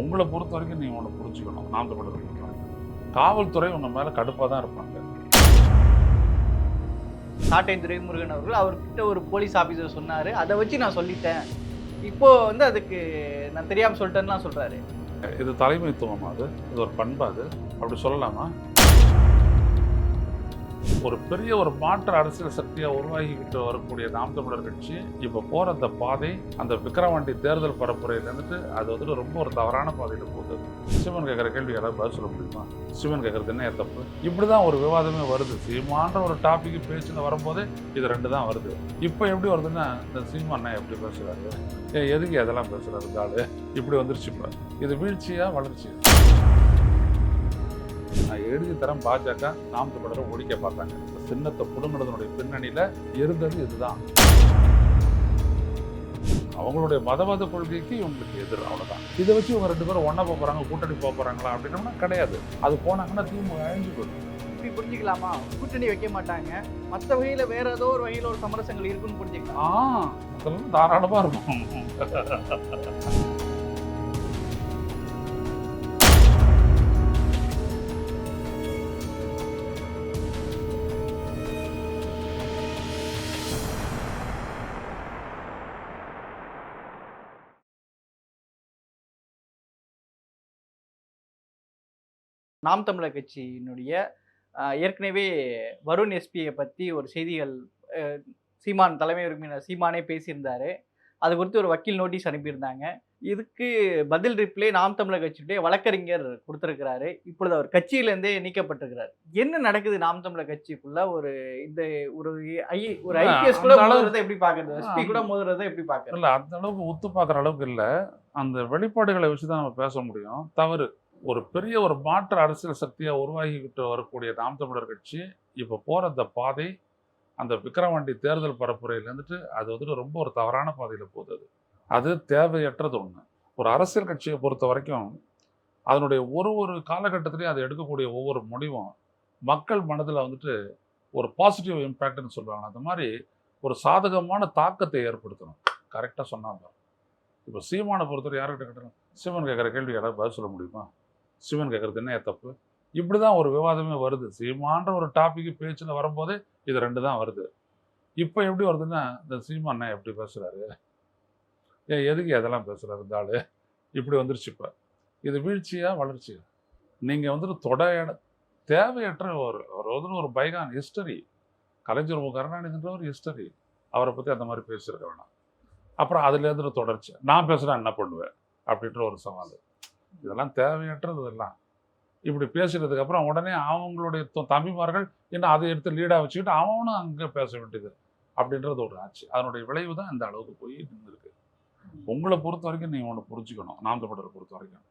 உங்களை பொறுத்த வரைக்கும் நீங்கள் ஒன்று புரிஞ்சுக்கணும். நாம் தமிழர் காவல்துறை உங்க மேலே கடுப்பாக தான் இருப்பாங்க. சாட்டை துரைமுருகன் அவர்கள் அவர்கிட்ட ஒரு போலீஸ் ஆஃபீஸர் சொன்னாரு. அதை வச்சு நான் சொல்லிட்டேன். இப்போ வந்து அதுக்கு நான் தெரியாம சொல்லிட்டேன்லாம் சொல்றாரு. இது தலைமைத்துவமா அது? இது ஒரு பண்பா அது? அப்படி சொல்லலாமா? ஒரு பெரிய ஒரு மாற்று அரசியல் சக்தியாக உருவாகிக்கிட்டு வரக்கூடிய நாம் தமிழர் கட்சி இப்போ போகிற அந்த பாதை அந்த விக்ரவாண்டி தேர்தல் பரப்புரையிலேருந்துட்டு அது வந்துட்டு ரொம்ப ஒரு தவறான பாதையில் போகுது. சிவன் கேட்குற கேள்வி யாராவது பதில் சொல்ல முடியுமா? சிவன் கேட்குறது என்ன தப்பு? இப்படிதான் ஒரு விவாதமே வருது. சீமான்ற ஒரு டாபிக் பேச்சுன்னு வரும்போதே இது ரெண்டு தான் வருது. இப்போ எப்படி வருதுன்னா இந்த சீமான் எப்படி பேசுறாரு? எதுக்கு அதெல்லாம் பேசுகிறாரு காலு. இப்படி வந்துருச்சு இப்போ. இது வீழ்ச்சியாக வளர்ச்சியா? நான் எழுதி தரேன் பாஜக நாம் தமிழரை ஒழிக்க பார்த்தாங்க. இந்த சின்னத்தை புடுங்கினதனுடைய பின்னணியில இருந்தது இதுதான். அவங்களுடைய மதவாத கொள்கைக்கு இவங்களுக்கு எதிர் அவ்வளவுதான். இதை வச்சு இவங்க ரெண்டு பேரும் ஒண்ணா போக போறாங்க கூட்டணி போக போறாங்களா அப்படின்னோம்னா கிடையாது. அது போனாங்கன்னா திமுக அழிஞ்சு போயிடும். இப்படி புரிஞ்சுக்கலாமா? கூட்டணி வைக்க மாட்டாங்க. மற்ற வகையில வேற ஏதோ ஒரு வகையில ஒரு சமரசங்கள் இருக்குன்னு புரிஞ்சுக்கலாம். ஆ அதெல்லாம் தாராளமா இருக்கும். நாம் தமிழர் கட்சியினுடைய ஏற்கனவே வருண் எஸ்பியை பற்றி ஒரு செய்திகள் சீமான் தலைமை உறுப்பினர் சீமானே பேசியிருந்தாரு. அது குறித்து ஒரு வக்கீல் நோட்டீஸ் அனுப்பியிருந்தாங்க. இதுக்கு பதில் ரிப்ளை நாம் தமிழர் கட்சியுடைய வழக்கறிஞர் கொடுத்திருக்கிறாரு. இப்பொழுது அவர் கட்சியிலேருந்தே நீக்கப்பட்டிருக்கிறார். என்ன நடக்குது நாம் தமிழர் கட்சிக்குள்ள? ஒரு இந்த ஒரு ஐ ஒரு ஐபிஎஸ் கூட மோதுறதை எப்படி பாக்குறது எஸ்பி கூட மோதுறதை எப்படி பாக்குறது இல்ல அந்த அளவுக்கு உத்து பார்க்குற அளவுக்கு இல்லை. அந்த வெளிப்பாடுகளை வச்சு தான் நம்ம பேச முடியும். தவறு. ஒரு பெரிய ஒரு மாற்று அரசியல் சக்தியாக உருவாகிக்கிட்டு வரக்கூடிய நாம் தமிழர் கட்சி இப்போ போகிற அந்த பாதை அந்த விக்கிரவாண்டி தேர்தல் பரப்புரையிலேருந்துட்டு அது வந்துட்டு ரொம்ப ஒரு தவறான பாதையில் போகுது அது. அது தேவையற்றது ஒன்று ஒரு அரசியல் கட்சியை பொறுத்த வரைக்கும் அதனுடைய ஒரு ஒரு காலகட்டத்திலையும் அதை எடுக்கக்கூடிய ஒவ்வொரு முடிவும் மக்கள் மனதில் வந்துட்டு ஒரு பாசிட்டிவ் இம்பேக்ட்னு சொல்லுவாங்க. அந்த மாதிரி ஒரு சாதகமான தாக்கத்தை ஏற்படுத்தணும். கரெக்டாக சொன்னாங்க இப்போ சீமானை பொறுத்தவரை யார்கிட்ட கேட்டாலும் சிவன் கேட்குற கேள்வி யாராவது பதில் சொல்ல முடியுமா? சிவன் கேட்குறது என்ன தப்பு? இப்படி தான் ஒரு விவாதமே வருது. சீமான்ற ஒரு டாபிக் பேச்சில் வரும்போதே இது ரெண்டு தான் வருது. இப்போ எப்படி வருதுன்னா இந்த சீமான் எப்படி பேசுகிறாரு ஏன் எதுக்கு அதெல்லாம் பேசுகிறாரு இந்த ஆள்? இப்படி வந்துருச்சு இப்போ. இது வீழ்ச்சியா வளர்ச்சியா? நீங்கள் வந்துட்டு தொட தேவையற்ற ஒரு ஒரு வந்து ஒரு பைகான் ஹிஸ்டரி கலைஞர் மு. கருணாநிதின்ற ஒரு ஹிஸ்டரி அவரை பற்றி அந்த மாதிரி பேசியிருக்க வேணாம். அப்புறம் அதுலேருந்து தொடர்ச்சி. நான் பேசுகிறேன் என்ன பண்ணுவேன்? அப்படின்ற ஒரு சவால். இதெல்லாம் தேவையற்றது இதெல்லாம். இப்படி பேசுறதுக்கு உடனே அவங்களுடைய தம்பிமார்கள் இன்னும் அதை எடுத்து லீடாக வச்சுக்கிட்டு அவனும் அங்கே பேச வேண்டியது அப்படின்றது ஒரு ஆட்சி. அதனுடைய விளைவு தான் இந்த அளவுக்கு போய் நின்றுருக்கு உங்களை பொறுத்த வரைக்கும் நீங்கள் ஒன்று புரிஞ்சுக்கணும். நாம் தமிழரை பொறுத்த வரைக்கும்.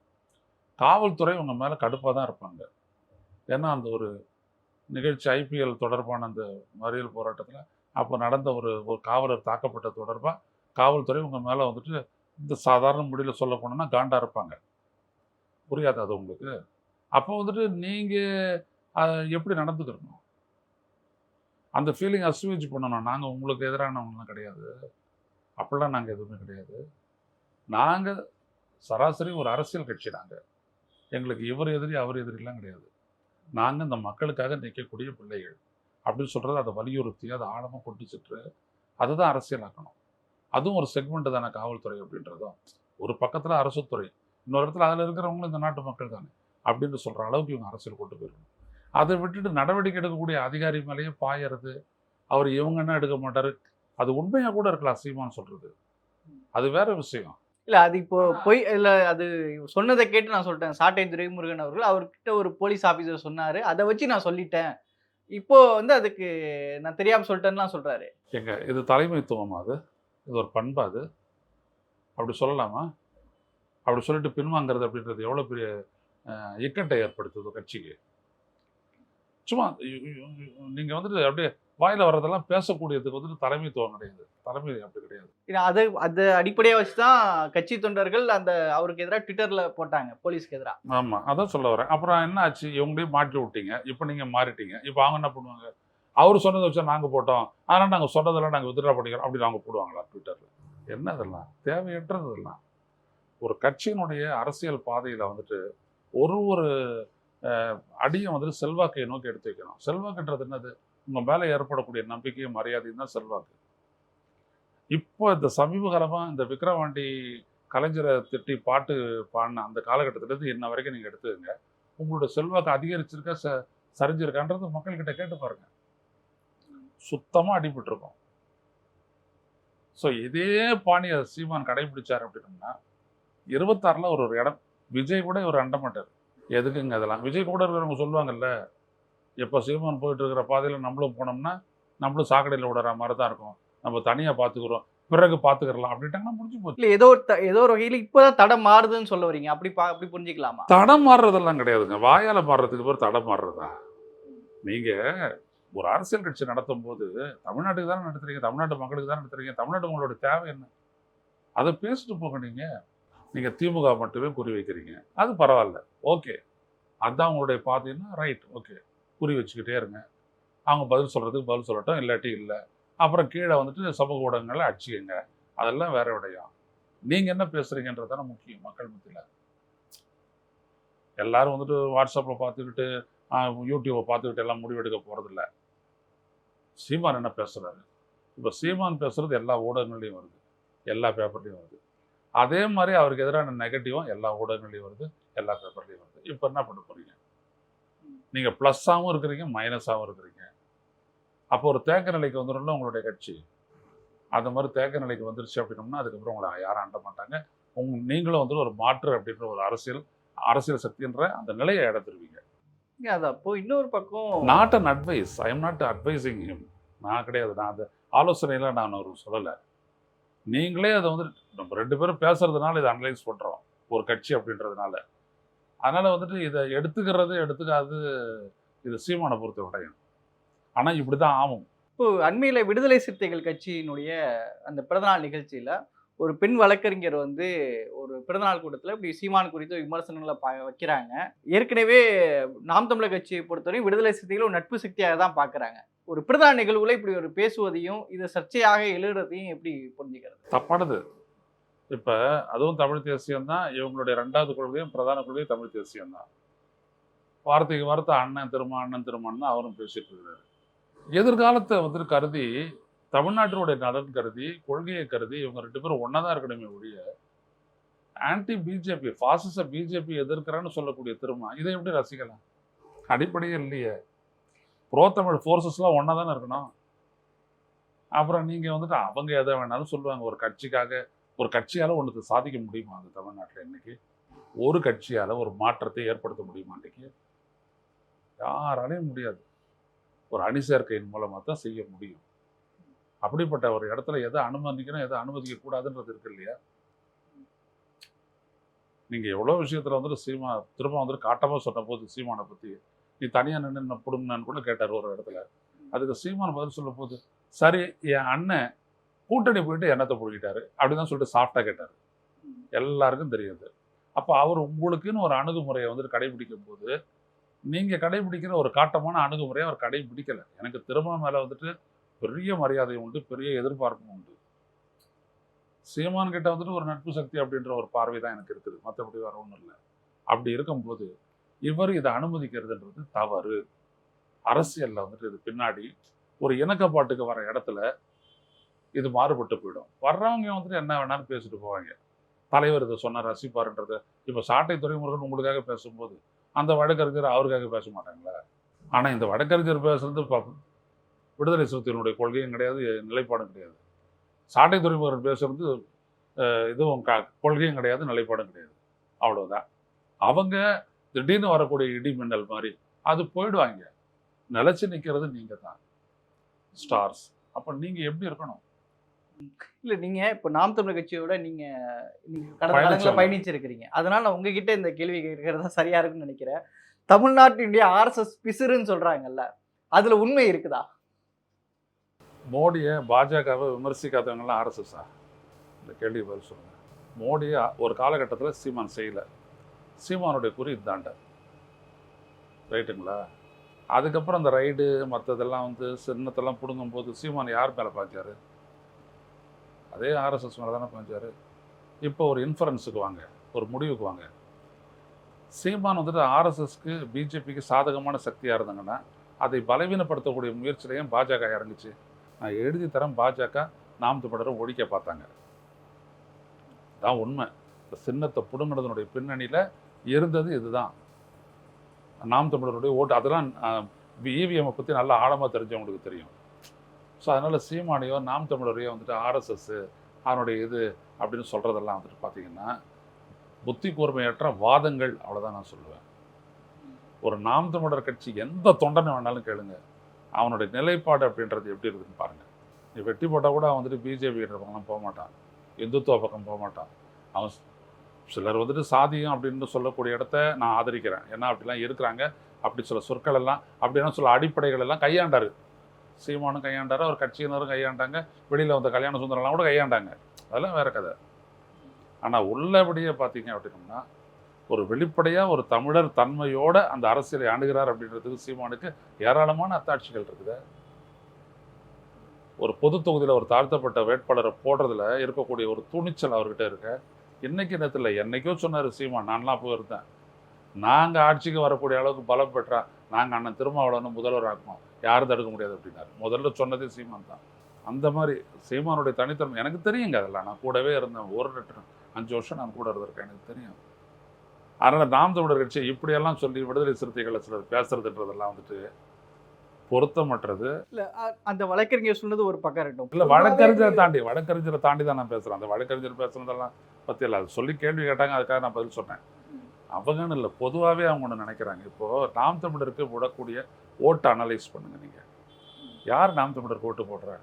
காவல்துறை உங்கள் மேலே கடுப்பாக தான் இருப்பாங்க. ஏன்னா அந்த ஒரு நிகழ்ச்சி ஐபிஎல் தொடர்பான அந்த மறியல் போராட்டத்தில் அப்போ நடந்த ஒரு ஒரு காவலர் தாக்கப்பட்ட தொடர்பாக காவல்துறை உங்கள் மேலே வந்துட்டு இந்த சாதாரண முடியல சொல்ல போனோம்னா காண்டாக இருப்பாங்க. புரியாது அது உங்களுக்கு. அப்போ வந்துட்டு நீங்கள் எப்படி நடந்துக்கிறணும் அந்த ஃபீலிங் அஸ்வீஜ் பண்ணணும். நாங்கள் உங்களுக்கு எதிரானவங்களாம் கிடையாது. அப்படிலாம் நாங்கள் எதுவுமே கிடையாது. நாங்கள் சராசரி ஒரு அரசியல் கட்சி நாங்கள் எங்களுக்கு இவர் எதிரி அவர் எதிரிலாம் கிடையாது. நாங்கள் இந்த மக்களுக்காக நிற்கக்கூடிய பிள்ளைகள். அப்படின்னு சொல்கிறது அதை வலியுறுத்தி அதை ஆழமாக கொண்டு அதை தான் அரசியலாக்கணும். அதுவும் ஒரு செக்மெண்ட்டு தானே காவல்துறை அப்படின்றதும். ஒரு பக்கத்தில் அரசு துறை இன்னொரு இடத்துல அதில் இருக்கிறவங்களும் இந்த நாட்டு மக்கள் தானே அப்படின்னு சொல்கிற அளவுக்கு இவங்க அரசியல் கொண்டு போயிருக்கணும் அதை விட்டுட்டு நடவடிக்கை எடுக்கக்கூடிய அதிகாரி மேலேயே பாயறது அவர் இவங்க என்ன எடுக்க மாட்டார் அது உண்மையாக கூட இருக்கலாம் சீமான் சொல்கிறது அது வேற விஷயம். இல்ல அது இப்போ போய் இல்ல அது சொன்னதை கேட்டு நான் சொல்லிட்டேன் சாட்டை துரைமுருகன் அவர்கள் அவர்கிட்ட ஒரு போலீஸ் ஆபீசர் சொன்னாரு. அதை வச்சு நான் சொல்லிட்டேன். இப்போ வந்து அதுக்கு நான் தெரியாம சொல்லிட்டேன்லாம் சொல்றாரு. எங்க இது தலைமைத்துவமா அது? இது ஒரு பண்பா அது? அப்படி சொல்லலாமா? அப்படி சொல்லிட்டு பின்வாங்கிறது அப்படின்றது எவ்வளோ பெரிய இக்கட்டை ஏற்படுத்துது கட்சிக்கு. சும்மா நீங்கள் வந்துட்டு அப்படியே வாயில வர்றதெல்லாம் பேசக்கூடியதுக்கு வந்துட்டு தலைமைத்துவம் கிடையாது. தலைமை அப்படி கிடையாது. அது அது அடிப்படையா வச்சுதான் கட்சி தொண்டர்கள் அந்த அவருக்கு எதிராக ட்விட்டர்ல போட்டாங்க போலீஸ்க்கு எதிராக ஆமாம் அதான் சொல்ல வரேன். அப்புறம் என்ன ஆச்சு? இவங்களையும் மாற்றி விட்டீங்க. இப்போ நீங்கள் மாறிட்டீங்க. இப்போ அவங்க என்ன பண்ணுவாங்க? அவர் சொன்னதை வச்சா நாங்கள் போட்டோம். ஆனால் நாங்கள் சொன்னதெல்லாம் நாங்கள் வித்ட்ரா பண்ணிக்கிறோம். அப்படின்னு அவங்க போடுவாங்களா ட்விட்டரில் என்ன இதெல்லாம்? தேவையற்றது இதெல்லாம். ஒரு கட்சியினுடைய அரசியல் பாதையில் வந்துட்டு ஒரு ஒரு அடியை வந்துட்டு செல்வாக்கை நோக்கி எடுத்து வைக்கணும். செல்வாக்குன்றது என்னது? உங்கள் மேலே ஏற்படக்கூடிய நம்பிக்கையும் மரியாதையும் தான் செல்வாக்கு. இப்போ இந்த சமீப காலமாக இந்த விக்ரவாண்டி கலைஞரை திட்டி பாட்டு பாடின அந்த காலகட்டத்திலேருந்து இன்ன வரைக்கும் நீங்கள் எடுத்துக்கங்க. உங்களோட செல்வாக்கு அதிகரிச்சிருக்கா ச சரிஞ்சிருக்கான்றது மக்கள்கிட்ட கேட்டு பாருங்க. சுத்தமாக அடிபட்டிருக்கோம். ஸோ இதே பாணியை சீமான் கடைபிடிச்சார் அப்படின்னா இருபத்தாறில் ஒரு ஒரு இடம். விஜய் கூட ஒரு அண்ட மாட்டார். எதுக்குங்க அதெல்லாம்? விஜய் கூட இருக்கிறவங்க சொல்லுவாங்கல்ல எப்போ சீமான் போயிட்டு இருக்கிற பாதையில் நம்மளும் போனோம்னா நம்மளும் சாக்கடையில் விடுற மாதிரி தான் இருக்கும். நம்ம தனியாக பார்த்துக்குறோம் பிறகு பார்த்துக்கிறலாம் அப்படின்ட்டாங்கன்னா முடிஞ்சு போச்சு. இல்ல ஏதோ ஒரு ஏதோ ஒரு வகையில இப்பதான் தடம் மாறுதுன்னு சொல்ல வரீங்க. அப்படி பா அப்படி புரிஞ்சுக்கலாமா? தடம் மாறுறதெல்லாம் கிடையாதுங்க. வாயால் மாறுறதுக்கு பேர் தடம் மாறுறதா? நீங்கள் ஒரு அரசியல் கட்சி நடத்தும் போது தமிழ்நாட்டுக்கு தானே நடத்துறீங்க? தமிழ்நாட்டு மக்களுக்கு தானே நடத்துறீங்க? தமிழ்நாட்டு உங்களோட தேவை என்ன? அதை பேசிட்டு போங்க நீங்கள் நீங்கள் திமுக மட்டுமே குறி வைக்கிறீங்க. அது பரவாயில்ல. ஓகே. அதுதான் உங்களுடைய பார்த்தீங்கன்னா ரைட். ஓகே. குறி வச்சுக்கிட்டே இருங்க. அவங்க பதில் சொல்கிறதுக்கு பதில் சொல்லட்டும். இல்லாட்டி இல்லை. அப்புறம் கீழே வந்துட்டு சமூக ஊடகங்களை அடிச்சுக்கங்க. அதெல்லாம் வேற விடையும் நீங்கள் என்ன பேசுகிறீங்கன்றது முக்கியம் மக்கள் மத்தியில். எல்லாரும் வந்துட்டு வாட்ஸ்அப்பில் பார்த்துக்கிட்டு யூடியூப்பை பார்த்துக்கிட்டு எல்லாம் முடிவெடுக்க போகிறதில்ல சீமான் என்ன பேசுகிறாரு இப்போ சீமான் பேசுகிறது எல்லா ஊடகங்கள்லையும் வருது. எல்லா பேப்பர்லேயும் வருது. அதே மாதிரி அவருக்கு எதிரான நெகட்டிவும் எல்லா ஊடகங்கள்லையும் வருது எல்லா பேப்பர்லேயும் வருது. இப்போ என்ன பண்ண போகிறீங்க நீங்கள் ப்ளஸ்ஸாகவும் இருக்கிறீங்க மைனஸாகவும் இருக்கிறீங்க. அப்போ ஒரு தேக்க நிலைக்கு வந்துடும்ல உங்களுடைய கட்சி. அந்த மாதிரி தேக்க நிலைக்கு வந்துருச்சு அப்படின்னோம்னா அதுக்கப்புறம் உங்களை யாரும் அண்ட மாட்டாங்க. உங்க நீங்களும் வந்துட்டு ஒரு மாற்று அப்படின்ற ஒரு அரசியல் அரசியல் சக்தின்ற அந்த நிலையை இடத்துருவீங்க அது அப்போ இன்னொரு பக்கம் not an advice I am not advising him நான் கிடையாது. நான் அந்த ஆலோசனையெல்லாம் நான் ஒரு சொல்லலை. நீங்களே அதை வந்து நம்ம ரெண்டு பேரும் பேசுறதுனால இதை அனலைஸ் பண்ணுறோம் ஒரு கட்சி அப்படின்றதுனால. அதனால் வந்துட்டு இதை எடுத்துக்கிறது எடுத்துக்காது இது சீமானை பொறுத்த விடையும் ஆனால் இப்படி தான் ஆகும். இப்போ அண்மையில் விடுதலை சிறுத்தைகள் கட்சியினுடைய அந்த பிறந்தநாள் நிகழ்ச்சியில் ஒரு பெண் வழக்கறிஞர் வந்து ஒரு பிறந்தநாள் கூட்டத்தில் இப்படி சீமான் குறித்த விமர்சனங்களை பா வைக்கிறாங்க. ஏற்கனவே நாம் தமிழர் கட்சியை பொறுத்தவரையும் விடுதலை சிறுத்தைகள் ஒரு நட்பு சக்தியாக தான் பார்க்குறாங்க ஒரு பிறந்தநாள் நிகழ்வுல இப்படி ஒரு பேசுவதையும் இது சர்ச்சையாக எழுதுறதையும் எப்படி புரிஞ்சுக்கிறது? தப்பானது. இப்போ அதுவும் தமிழ் தேசியம் தான் இவங்களுடைய ரெண்டாவது கொள்கையும் பிரதான கொள்கையும் தமிழ் தேசியம் தான். வார்த்தைக்கு வார்த்தை அண்ணன் திரும்ப அண்ணன் திருமணம் தான் அவரும் பேசிட்டு இருக்கிறார் எதிர்காலத்தை வந்து கருதி தமிழ்நாட்டினுடைய நலன் கருதி கொள்கையை கருதி இவங்க ரெண்டு பேரும் ஒன்றா தான் இருக்கணுமே ஒழிய ஆன்டி பிஜேபி பாசிச பிஜேபி எதிர்க்கிறான்னு சொல்லக்கூடிய திரும்ப இதை எப்படி ரசிக்கலாம்? அடிப்படையே இல்லையே. ப்ரோ தமிழ் ஃபோர்ஸஸ்லாம் ஒன்றா தானே இருக்கணும்? அப்புறம் நீங்கள் வந்துட்டு அவங்க எதை வேணாலும் சொல்லுவாங்க ஒரு கட்சிக்காக ஒரு கட்சியால் ஒன்று சாதிக்க முடியுமா அந்த தமிழ்நாட்டில் இன்னைக்கு? ஒரு கட்சியால் ஒரு மாற்றத்தை ஏற்படுத்த முடியுமா இன்றைக்கி யாராலையும் முடியாது. ஒரு அணி சேர்க்கையின் மூலமாக தான் செய்ய முடியும். அப்படிப்பட்ட ஒரு இடத்துல எதை அனுமதிக்கணும் எதை அனுமதிக்க கூடாதுன்றது இருக்கு இல்லையா? நீங்க எவ்வளோ விஷயத்துல வந்துட்டு சீமா திரும்ப வந்துட்டு காட்டமா சொன்ன போது சீமானை பத்தி நீ தனியா நின்று பிடுங்கன்னு கூட கேட்டார் ஒரு இடத்துல. அதுக்கு சீமான பதில் சொல்லும் போது சரி என் அண்ணன் கூட்டணி போயிட்டு எண்ணத்தை பிடிக்கிட்டாரு அப்படிதான் சொல்லிட்டு சாஃப்டா கேட்டார். எல்லாருக்கும் தெரியுது அப்போ அவர் உங்களுக்குன்னு ஒரு அணுகுமுறையை வந்துட்டு கடைபிடிக்கும் போது நீங்கள் கடைபிடிக்கிற ஒரு காட்டமான அணுகுமுறையை அவர் கடைபிடிக்கலை. எனக்கு திரும்ப மேலே வந்துட்டு பெரிய மரியாதை உண்டு பெரிய எதிர்பார்ப்பும் உண்டு. சீமான் கிட்ட வந்துட்டு ஒரு நட்பு சக்தி அப்படின்ற ஒரு பார்வை தான் எனக்கு இருக்குது. மற்றபடி வேற ஒன்றும் இல்லை. அப்படி இருக்கும்போது இவர் இதை அனுமதிக்கிறதுன்றது தவறு. அரசியல்ல வந்துட்டு இது பின்னாடி ஒரு இணக்கப்பாட்டுக்கு வர இடத்துல இது மாறுபட்டு போயிடும். வர்றவங்க வந்துட்டு என்ன வேணாலும் பேசிட்டு போவாங்க. தலைவர் இதை சொன்னார் ரசிப்பாருன்றது. இப்போ சாட்டை துறைமுருகன் உங்களுக்காக பேசும்போது அந்த வழக்கறிஞர் அவருக்காக பேச மாட்டாங்களா? ஆனால் இந்த வழக்கறிஞர் பேசுறது விடுதலை சிறுத்தைகளுடைய கொள்கையும் கிடையாது நிலைப்பாடும் கிடையாது. சாட்டை துறைமுருகன் பேசுறது இதுவும் க கொள்கையும் கிடையாது நிலைப்பாடும் கிடையாது. அவ்வளவுதான். அவங்க திடீர்னு வரக்கூடிய இடி மின்னல் மாதிரி அது போயிடுவாங்க. நிலைச்சு நிற்கிறது நீங்க தான். ஸ்டார்ஸ். அப்போ நீங்க எப்படி இருக்கணும்? இல்ல நீங்க இப்போ நாம் தமிழர் கட்சியோட நீங்க நீங்க கடந்த. காலங்களில் பயணிச்சிருக்கிறீங்க. அதனால நான் உங்ககிட்ட இந்த கேள்வி கேட்கறது தான் சரியா இருக்குன்னு நினைக்கிறேன். தமிழ்நாட்டினுடைய ஆர்எஸ்எஸ் பிசுறுன்னு சொல்றாங்கல்ல அதுல உண்மை இருக்குதா? மோடியை பாஜகவை விமர்சிக்காதவங்களாம் ஆர்எஸ்எஸ்ஸா இந்த கேள்வி பதில் சொல்லுங்கள் மோடியை ஒரு காலகட்டத்தில் சீமான் செய்யலை. சீமானுடைய குறி இதாண்ட. ரைட்டுங்களா? அதுக்கப்புறம் அந்த ரைடு மற்றதெல்லாம் வந்து சின்னத்தெல்லாம் பிடுங்கும்போது சீமான் யார் மேலே பாய்ஞ்சார் அதே ஆர்எஸ்எஸ் மேலே தானே பாய்ஞ்சார் இப்போ ஒரு இன்ஃபரன்ஸுக்கு வாங்க. ஒரு முடிவுக்கு வாங்க. சீமான் வந்துட்டு ஆர்எஸ்எஸ்க்கு பிஜேபிக்கு சாதகமான சக்தியாக இருந்தாங்கன்னா அதை பலவீனப்படுத்தக்கூடிய முயற்சியிலையும் பாஜக இறங்குச்சு. நான் எழுதி தரேன் பாஜக நாம் தமிழரை ஒழிக்க பார்த்தாங்க. தான் உண்மை. இந்த சின்னத்தை பிடுங்கினதனுடைய பின்னணியில் இருந்தது இதுதான். நாம் தமிழருடைய ஓட்டு. அதெல்லாம் இவிஎம்மை பற்றி நல்லா ஆழமாக தெரிஞ்சவங்களுக்கு தெரியும். ஸோ அதனால் சீமானையோ நாம் தமிழரையோ வந்துட்டு ஆர்எஸ்எஸ் அதனுடைய இது அப்படின்னு சொல்கிறதெல்லாம் வந்துட்டு பார்த்தீங்கன்னா புத்தி கூர்மையற்ற வாதங்கள் அவ்வளோதான் நான் சொல்லுவேன். ஒரு நாம் தமிழர் கட்சி எந்த தொண்டனை வேணாலும் கேளுங்கள் அவனுடைய நிலைப்பாடு அப்படின்றது எப்படி இருக்குதுன்னு பாருங்கள் நீ வெட்டி போட்டால் கூட அவன் வந்துட்டு பிஜேபி பக்கம்லாம் போக மாட்டான். இந்துத்துவ பக்கம் போக மாட்டான். அவன் சிலர் வந்துட்டு சாதியம் அப்படின்னு சொல்லக்கூடிய இடத்த நான் ஆதரிக்கிறேன். ஏன்னா அப்படிலாம் இருக்கிறாங்க. அப்படி சொல்ல சொற்கள் எல்லாம் அப்படின்னா சொல்ல அடிப்படைகள் எல்லாம் கையாண்டாரு. சீமானும் கையாண்டாரு அவர் கட்சியினரும் கையாண்டாங்க. வெளியில் வந்த கல்யாண சுந்தரம்லாம் கூட கையாண்டாங்க. அதெல்லாம் வேற கதை. ஆனால் உள்ளபடியே பார்த்தீங்க அப்படின்னா ஒரு வெளிப்படையாக ஒரு தமிழர் தன்மையோட அந்த அரசியலை அணுகிறார் அப்படின்றதுக்கு சீமானுக்கு ஏராளமான அத்தாட்சிகள் இருக்குது. ஒரு பொது தொகுதியில் ஒரு தாழ்த்தப்பட்ட வேட்பாளரை போடுறதுல இருக்கக்கூடிய ஒரு துணிச்சல் அவர்கிட்ட இருக்க. இன்னைக்கு நேரத்தில் என்னைக்கோ சொன்னார் சீமான் நான்லாம் போயிருந்தேன். நாங்கள் ஆட்சிக்கு வரக்கூடிய அளவுக்கு பலம் பெற்றா நாங்கள் அண்ணன் திருமாவளவன் முதல்வர் ஆக்கணும். யாரும் தடுக்க முடியாது அப்படின்னாரு. முதல்ல சொன்னதே சீமான் தான். அந்த மாதிரி சீமானுடைய தனித்தன்மை எனக்கு தெரியுங்க அதெல்லாம். நான் கூடவே இருந்தேன். ஒரு ரெண்டு அஞ்சு வருஷம் நான் கூட இருந்திருக்கேன். எனக்கு தெரியும். அதனால் நாம் தமிழர் கட்சி இப்படியெல்லாம் சொல்லி விடுதலை சிறுத்தைகளை சிலர் பேசுறதுன்றதெல்லாம் வந்துட்டு பொருத்தமற்றது. இல்ல அந்த வழக்கறிஞர் சொன்னது ஒரு பக்கம் இருக்கட்டும். இல்லை வழக்கறிஞரை தாண்டி வழக்கறிஞரை தாண்டி தான் நான் பேசுகிறேன் அந்த வழக்கறிஞர் பேசுனதெல்லாம் பற்றி இல்லை அது சொல்லி கேள்வி கேட்டாங்க அதுக்காக நான் பதில் சொன்னேன். அவங்கன்னு இல்லை பொதுவாகவே அவங்க ஒன்று நினைக்கிறாங்க. இப்போது நாம் தமிழருக்கு விடக்கூடிய ஓட்டை அனலைஸ் பண்ணுங்க நீங்கள் யார் நாம் தமிழருக்கு ஓட்டு போடுற?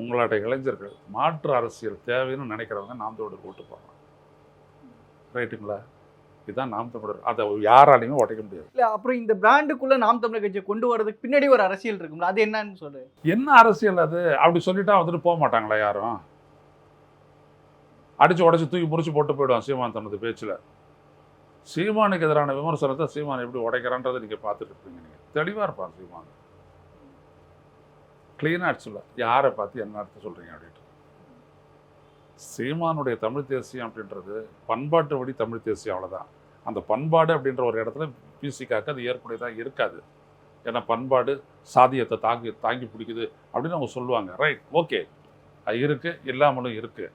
உங்களுடைய இளைஞர்கள். மாற்று அரசியல் தேவைன்னு நினைக்கிறவங்க நாம் தமிழருக்கு ஓட்டு போடுறாங்க. ரைட்டுங்களா இதுதான் நாம் தமிழர். அதை யாராலையுமே உடைக்க முடியாது. இல்ல அப்புறம் இந்த பிராண்டுக்குள்ள நாம் தமிழர் கட்சியை கொண்டு வரதுக்கு பின்னாடி ஒரு அரசியல் இருக்கும்ல அது என்னன்னு சொல்லு. என்ன அரசியல் அது? அப்படி சொல்லிட்டா வந்துட்டு போக மாட்டாங்களா யாரும்? அடிச்சு உடச்சி தூக்கி முறிச்சு போட்டு போயிடுவான் சீமான் தனது பேச்சில். சீமானுக்கு எதிரான விமர்சனத்தை சீமான் எப்படி உடைக்கிறான்றதை நீங்கள் பார்த்துட்டு இருப்பீங்க நீங்கள் தெளிவாக இருப்பான் சீமான். க்ளீனாக சொல்ல யாரை பார்த்து என்ன அர்த்தம் சொல்கிறீங்க அப்படின்ட்டு. சீமானுடைய தமிழ் தேசியம் அப்படின்றது பண்பாட்டு வழி தமிழ் தேசியம் அவ்வளோதான் அந்த பண்பாடு அப்படின்ற ஒரு இடத்துல பிசிக்காக்கு அது ஏற்புடையதாக இருக்காது. ஏன்னா பண்பாடு சாதியத்தை தாங்கி தாங்கி பிடிக்குது அப்படின்னு அவங்க சொல்லுவாங்க. ரைட் ஓகே அது இருக்குது இல்லாமலும் இருக்குது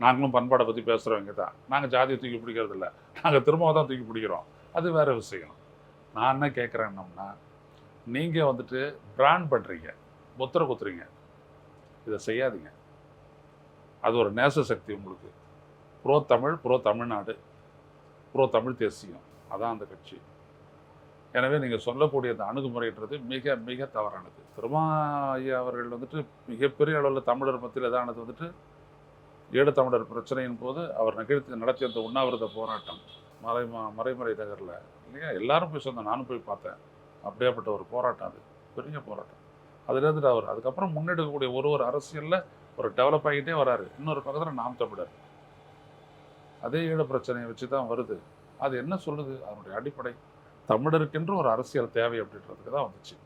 நாங்களும் பண்பாடை பற்றி பேசுகிறவங்க தான் நாங்கள் ஜாதியை தூக்கி பிடிக்கிறது இல்லை. நாங்கள் திரும்ப தான் தூக்கி பிடிக்கிறோம். அது வேறு விஷயம். நான் என்ன கேட்குறேன்னம்னா நீங்கள் வந்துட்டு பிராண்ட் பண்ணுறீங்க முத்திரை குத்துறீங்க. இதை செய்யாதீங்க. அது ஒரு நேச சக்தி உங்களுக்கு. Bro Tamil bro Tamil Nadu bro Tamil தேசியம். அதான் அந்த கட்சி. எனவே நீங்கள் சொல்லக்கூடிய அந்த அணுகுமுறைன்றது மிக மிக தவறானது. திருமா ஐயா அவர்கள் வந்துட்டு மிகப்பெரிய அளவில் தமிழர் மத்தியில் இதானது வந்துட்டு தமிழர் பிரச்சனையின் போது அவர் நிகழ்த்தி நடத்திய அந்த உண்ணாவிரத போராட்டம். மறை மறைமறை நகரில். இல்லையா? எல்லாரும் போய் சொன்னோம் நானும் போய் பார்த்தேன். அப்படியாப்பட்ட ஒரு போராட்டம் அது. பெரிய போராட்டம். அதுல அவர் அதுக்கப்புறம் முன்னெடுக்கக்கூடிய ஒரு ஒரு அரசியலில் ஒரு டெவலப் ஆகிட்டே வராரு. இன்னொரு பக்கத்தில் நாம் தமிழர். அதே ஈழ பிரச்சனையை வச்சு தான் வருது. அது என்ன சொல்லுது? அதனுடைய அடிப்படை. தமிழருக்கென்று ஒரு அரசியல் தேவை அப்படின்றதுக்கு தான் வந்துச்சு.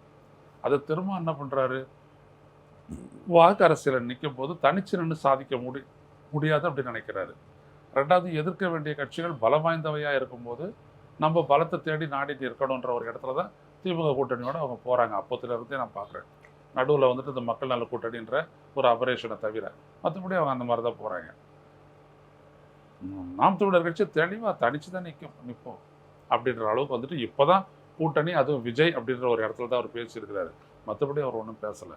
அதை திரும்ப என்ன பண்ணுறாரு வாக்கு அரசியலை நிற்கும் போது தனிச்சு நின்று சாதிக்க முடி முடியாது அப்படின்னு நினைக்கிறாரு. ரெண்டாவது எதிர்க்க வேண்டிய கட்சிகள் பலம் வாய்ந்தவையாக இருக்கும்போது நம்ம பலத்தை தேடி நாடிட்டு இருக்கணுன்ற ஒரு இடத்துல தான் திமுக கூட்டணியோட அவங்க போகிறாங்க அப்போத்துலேருந்தே நான் பார்க்குறேன். நடுவில் வந்துட்டு இந்த மக்கள் நல கூட்டணின்ற ஒரு அபரேஷனை தவிர மற்றபடி அவங்க அந்த மாதிரி தான் போகிறாங்க நாம் தமிழர் கட்சி தெளிவாக தனிச்சு தான் நிற்கும் நிற்போம் அப்படின்ற அளவுக்கு வந்துட்டு இப்போ தான் கூட்டணி அதுவும் விஜய் அப்படின்ற ஒரு இடத்துல தான் அவர் பேசியிருக்கிறாரு. மற்றபடி அவர் ஒன்றும் பேசலை.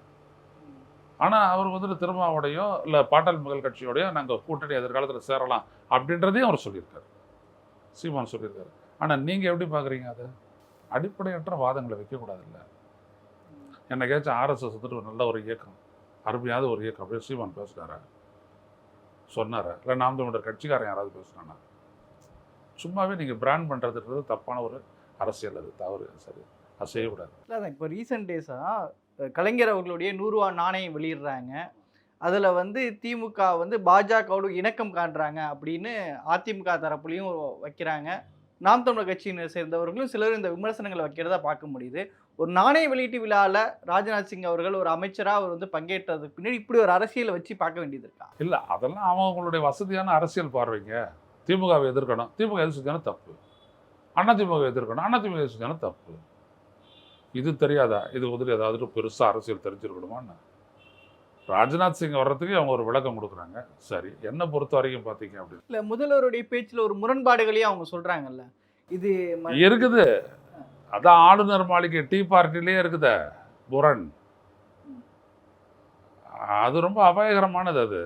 ஆனால் அவர் வந்துட்டு திருமாவோடையோ இல்லை பாட்டாள் மகள் கட்சியோடையோ நாங்கள் கூட்டணி எதிர்காலத்தில் சேரலாம் அப்படின்றதையும் அவர் சொல்லியிருக்காரு. சீமான் சொல்லியிருக்காரு. ஆனால் நீங்கள் எப்படி பார்க்குறீங்க அதை? அடிப்படையற்ற வாதங்களை வைக்கக்கூடாதுல்ல. என்னைக்காச்சும் ஆர்எஸ்எஸ் வந்துட்டு ஒரு நல்ல ஒரு இயக்கம் அருமையாத ஒரு இயக்கம். அப்படியே சீமான் பேசுகிறாரா சொன்னாரா? இல்லை நாம் தமிழர் கட்சிக்காரன் யாராவது பேசுகிறானா சும்மாவே நீங்கள் பிராண்ட் பண்ணுறதுன்றது தப்பான ஒரு அரசியல் அது. தவறு சரி. அது செய்யக்கூடாது. இல்லை அதான் இப்போ ரீசெண்ட் டேஸாக கலைஞர் அவர்களுடைய நூறுரூவா நாணயம் வெளியிடுறாங்க. அதில் வந்து திமுக வந்து பாஜகவோட இணக்கம் காட்டுறாங்க அப்படின்னு அதிமுக தரப்புலையும் வைக்கிறாங்க. நாம் தமிழர் கட்சியினர் சேர்ந்தவர்களும் சிலர் இந்த விமர்சனங்களை வைக்கிறதா பார்க்க முடியுது. ஒரு நாணய வெளியீட்டு விழாவில் ராஜ்நாத் சிங் அவர்கள் ஒரு அமைச்சராக அவர் வந்து பங்கேற்றதுக்கு பின்னாடி இப்படி ஒரு அரசியலை வச்சு பார்க்க வேண்டியது இருக்கா? இல்லை அதெல்லாம் அவங்களுடைய வசதியான அரசியல் பார்வைங்க. திமுகவை எதிர்க்கணும். திமுக எது செஞ்சாலும் தப்பு. அண்ணா திமுக எதிர்க்கணும். அண்ணா திமுக எது செஞ்சாலும் தப்பு. இது தெரியாதா? இது வந்து ஏதாவது பெருசாக அரசியல் தெரிஞ்சிருக்கணுமான்னு ராஜ்நாத் சிங் வர்றதுக்கு அவங்க ஒரு விளக்கம் கொடுக்குறாங்க. சரி என்னை பொறுத்த வரைக்கும் பார்த்தீங்க அப்படின்னு இல்லை முதல்வருடைய பேச்சில் ஒரு முரண்பாடுகளையும் அவங்க சொல்கிறாங்கல்ல இது இருக்குது. அதான் ஆளுநர் மாளிகை டீ பார்ட்டிலே இருக்குதே முரண் அது ரொம்ப அபாயகரமானது அது.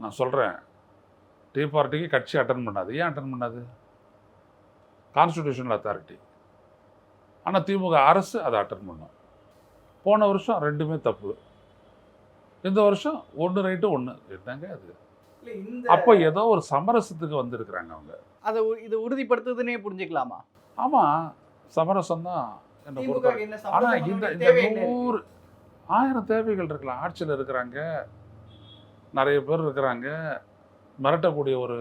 நான் சொல்கிறேன் டீ பார்ட்டிக்கு கட்சி அட்டன் பண்ணாது. ஏன் அட்டன் பண்ணாது? கான்ஸ்டிடியூஷனல் அத்தாரிட்டி ஆனால் திமுக அரசு அதை அட்டன் பண்ணும். போன வருஷம் ரெண்டுமே தப்பு. இந்த வருஷம் ஒன்று ரைட்டு ஒன்று என்னங்க அது? அப்போ ஏதோ ஒரு சமரசத்துக்கு வந்திருக்கிறாங்க அவங்க. அதை இதை உறுதிப்படுத்துதுன்னே புரிஞ்சுக்கலாமா? ஆமாம் சமரசம் தான் என்னை பொறுத்த திமுக என்ன ஆனா சம்மந்தம் இந்த இந்த? நூறு ஆயிரம் தேவைகள் இருக்கலாம். ஆட்சியில் இருக்கிறாங்க நிறைய பேர் இருக்கிறாங்க. மிரட்டக்கூடிய ஒரு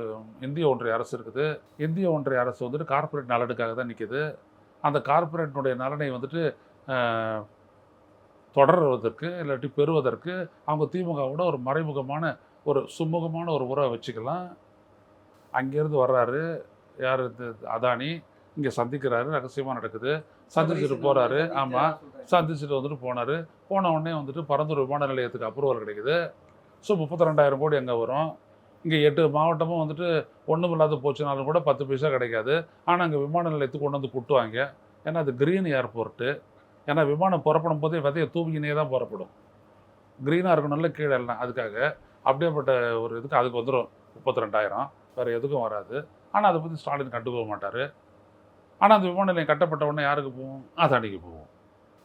இந்திய ஒன்றிய அரசு இருக்குது. இந்திய ஒன்றிய அரசு வந்துட்டு கார்ப்பரேட் நலனுக்காக தான் நிற்கிது அந்த கார்ப்பரேட்டினுடைய நலனை வந்துட்டு தொடர்வதற்கு இல்லாட்டி பெறுவதற்கு அவங்க திமுகவோட ஒரு மறைமுகமான ஒரு சுமூகமான ஒரு உறவை வச்சுக்கலாம். அங்கேருந்து வர்றாரு யார்? அதானி. இங்கே சந்திக்கிறாரு ரகசியமாக நடக்குது. சந்திச்சுட்டு போகிறாரு ஆமாம் சந்திச்சுட்டு வந்துட்டு போனார். போன உடனே வந்துட்டு பரந்தூர் விமான நிலையத்துக்கு அப்ரூவல் கிடைக்குது. ஸோ முப்பத்தி ரெண்டாயிரம் கோடி அங்கே வரும். இங்கே எட்டு மாவட்டமும் வந்துட்டு ஒன்றும் இல்லாத போச்சுனாலும் கூட பத்து பைசா கிடைக்காது. ஆனால் அங்கே விமான நிலையத்துக்கு கொண்டு வந்து கூட்டுவாங்க. ஏன்னா அது க்ரீன் ஏர்போர்ட்டு ஏன்னா விமானம் புறப்படும் போதே விதைய தூவிக்கினே தான் புறப்படும். க்ரீனாக இருக்கணும்ல கீழே எல்லாம் அதுக்காக. அப்படியேப்பட்ட ஒரு இதுக்கு அதுக்கு வந்துடும் முப்பத்தி ரெண்டாயிரம் வேறு எதுக்கும் வராது. ஆனால் அதை பற்றி ஸ்டாலின் கண்டுக்க மாட்டார். ஆனால் அந்த விமான நிலையம் கட்டப்பட்ட உடனே யாருக்கு போகும்? அதானிக்கு போகும்.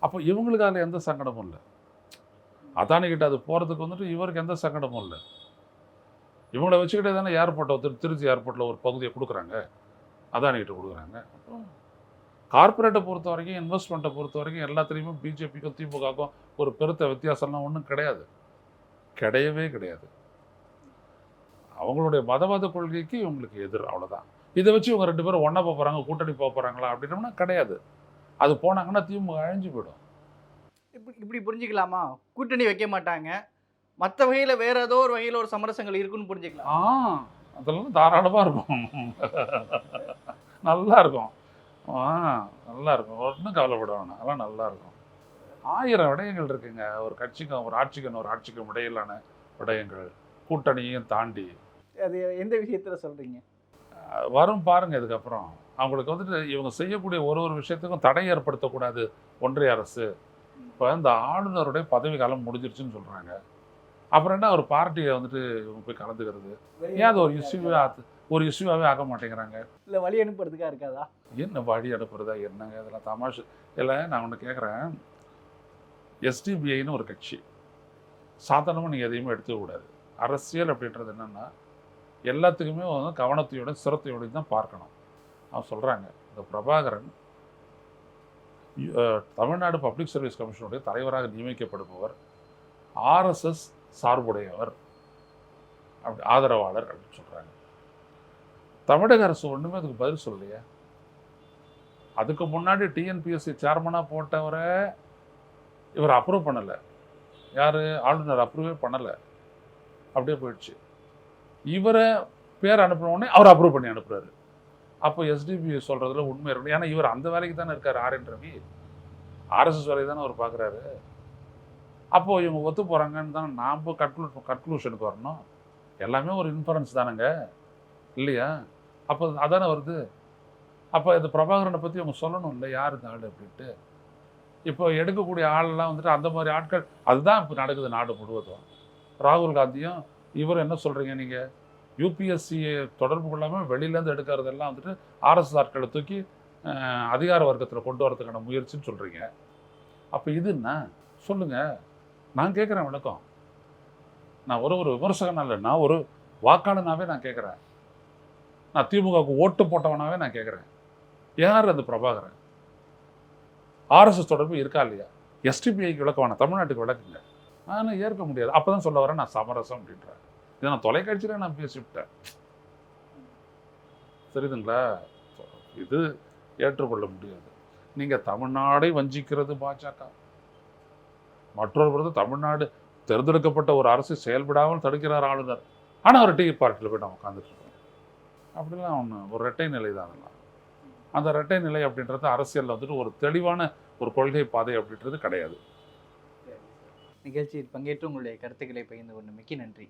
அப்போ இவங்களுக்கு அதில் எந்த சங்கடமும் இல்லை. அதானிக்கிட்ட அது போகிறதுக்கு வந்துட்டு இவருக்கு எந்த சங்கடமும் இல்லை. இவங்களை வச்சுக்கிட்டே தானே ஏர்போர்ட்டை திரு திருச்சி ஏர்போர்ட்டில் ஒரு பகுதியை கொடுக்குறாங்க. அதானிக்கிட்ட கொடுக்குறாங்க. அப்புறம் கார்ப்பரேட்டை பொறுத்த வரைக்கும் இன்வெஸ்ட்மெண்ட்டை பொறுத்த வரைக்கும் எல்லாத்துலேயுமே பிஜேபிக்கும் திமுகவுக்கும் ஒரு பெருத்த வித்தியாசம்லாம் ஒன்றும் கிடையாது. கிடையவே கிடையாது. அவங்களுடைய மதவாத கொள்கைக்கு இவங்களுக்கு எதிர் அவ்வளோதான் இதை வச்சு இவங்க ரெண்டு பேரும் ஒன்றா போகிறாங்க கூட்டணி போக போகிறாங்களா அப்படின்னம்னா கிடையாது. அது போனாங்கன்னா திமுக அழிஞ்சு போயிடும். இப்படி இப்படி புரிஞ்சுக்கலாமா? கூட்டணி வைக்க மாட்டாங்க. மற்ற வகையில் வேற ஏதோ ஒரு வகையில் ஒரு சமரசங்கள் இருக்குன்னு புரிஞ்சுக்கலாம். ஆ அதெல்லாம் தாராளமாக இருக்கும். நல்லா இருக்கும். ஆ நல்லா இருக்கும். ஒன்றும் கவலைப்பட வேணாம் அதெல்லாம் நல்லா இருக்கும். ஆயிரம் விடயங்கள் இருக்குங்க. ஒரு கட்சிக்கும் ஒரு ஆட்சிக்கும் ஒரு ஆட்சிக்கும் இடையிலான விடயங்கள். கூட்டணியும் தாண்டி. அது எந்த விஷயத்தில் சொல்கிறீங்க வரும் பாருங்க இதுக்கப்புறம். அவங்களுக்கு வந்துட்டு இவங்க செய்யக்கூடிய ஒரு ஒரு விஷயத்துக்கும் தடை ஏற்படுத்தக்கூடாது ஒன்றிய அரசு. இப்போ இந்த ஆளுநருடைய பதவி காலம் முடிஞ்சிருச்சுன்னு சொல்கிறாங்க அப்புறம் என்ன ஒரு பார்ட்டியை வந்துட்டு இவங்க போய் கலந்துக்கிறது? ஏன் அது ஒரு இஷ்யூவே ஒரு இஷ்யூவாகவே ஆக மாட்டேங்கிறாங்க. இல்லை வழி அனுப்புறதுக்கா இருக்காதா? என்ன வழி அனுப்புறதா என்னங்க இதெல்லாம் தமாஷு? இல்லை நான் ஒன்று கேட்குறேன் எஸ்டிபிஐன்னு ஒரு கட்சி. சாதாரணமாக நீங்கள் எதையுமே எடுத்துக்க கூடாது. அரசியல் அப்படின்றது என்னென்னா எல்லாத்துக்குமே வந்து கவனத்தையோட சிரத்தையோட தான் பார்க்கணும். அவன் சொல்கிறாங்க இந்த பிரபாகரன் தமிழ்நாடு பப்ளிக் சர்வீஸ் கமிஷனுடைய தலைவராக நியமிக்கப்படுபவர் ஆர்எஸ்எஸ் சார்புடையவர் அப்படி ஆதரவாளர் அப்படின்னு சொல்கிறாங்க தமிழக அரசு ஒன்றுமே அதுக்கு பதில் சொல்லலையே. அதுக்கு முன்னாடி டிஎன்பிஎஸ்சி சேர்மனாக போட்டவரை இவர் அப்ரூவ் பண்ணலை. யார்? ஆளுநர் அப்ரூவே பண்ணலை. அப்படியே போயிடுச்சு. இவரை பேர் அனுப்பினோடனே அவர் அப்ரூவ் பண்ணி அனுப்புறாரு. அப்போ எஸ்டிபி சொல்கிறதுல உண்மை இருக்கணும் ஏன்னா இவர் அந்த வேலைக்கு தானே இருக்கார் ஆர்என் ரவி. ஆர்எஸ்எஸ் வேலையை தானே அவர் பார்க்குறாரு அப்போது இவங்க ஒத்து போகிறாங்கன்னு தான் நாம் கன்க்ளூ கன்க்ளூஷனுக்கு வரணும். எல்லாமே ஒரு இன்ஃபரன்ஸ் தானேங்க. இல்லையா? அப்போ அதானே வருது. அப்போ இந்த பிரபாகரனை பற்றி அவங்க சொல்லணும் இல்லை யார் இந்த ஆள் அப்படின்ட்டு. இப்போ எடுக்கக்கூடிய ஆளெல்லாம் வந்துட்டு அந்த மாதிரி ஆட்கள் அதுதான் இப்போ நடக்குது நாடு முழுவதும். ராகுல் காந்தியும் இவர் என்ன சொல்கிறீங்க நீங்கள் யூபிஎஸ்சியை தொடர்பு கொள்ளாமல் வெளியிலேருந்து எடுக்கிறதெல்லாம் வந்துட்டு ஆர்எஸ் ஆட்களை தூக்கி அதிகார வர்க்கத்தில் கொண்டு வரதுக்கான முயற்சின்னு சொல்கிறீங்க அப்போ இது என்ன? சொல்லுங்கள் நான் கேட்குறேன் விளக்கம். நான் ஒரு ஒரு விமர்சகன் இல்லை நான் ஒரு வாக்காளனாகவே நான் கேட்குறேன் நான் திமுகவுக்கு ஓட்டு போட்டவனாகவே நான் கேட்குறேன் யார் அந்த பிரபாகரன்? ஆர்எஸ்எஸ் தொடர்பு இருக்கா இல்லையா? எஸ்டிபிஐக்கு விளக்கமான வேணாம் தமிழ்நாட்டுக்கு விளக்குங்க. நான் ஏற்க முடியாது. அப்போ தான் சொல்ல வரேன் நான் சமரசம் அப்படின்றேன் இதை நான் தொலைக்காட்சியில் நான் பேசிவிட்டேன். தெரியுதுங்களா? இது ஏற்றுக்கொள்ள முடியாது. நீங்கள் தமிழ்நாடை வஞ்சிக்கிறது பாஜக. மற்றொரு புறத்து தமிழ்நாடு தேர்ந்தெடுக்கப்பட்ட ஒரு அரசு செயல்படாமல் தடுக்கிறார் ஆளுநர். ஆனால் அவர் டீ பார்ட்டியில் போய் நான் உட்காந்துட்டு அப்படிலாம் ஒன்று ஒரு ரெட்டை நிலை தான் அதெல்லாம். அந்த ரெட்டை நிலை அப்படின்றது அரசியலில் வந்துட்டு ஒரு தெளிவான ஒரு கொள்கை பாதை அப்படின்றது கிடையாது. நிகழ்ச்சியில் பங்கேற்று உங்களுடைய கருத்துக்களை பகிர்ந்து கொண்டு மிக்க நன்றி.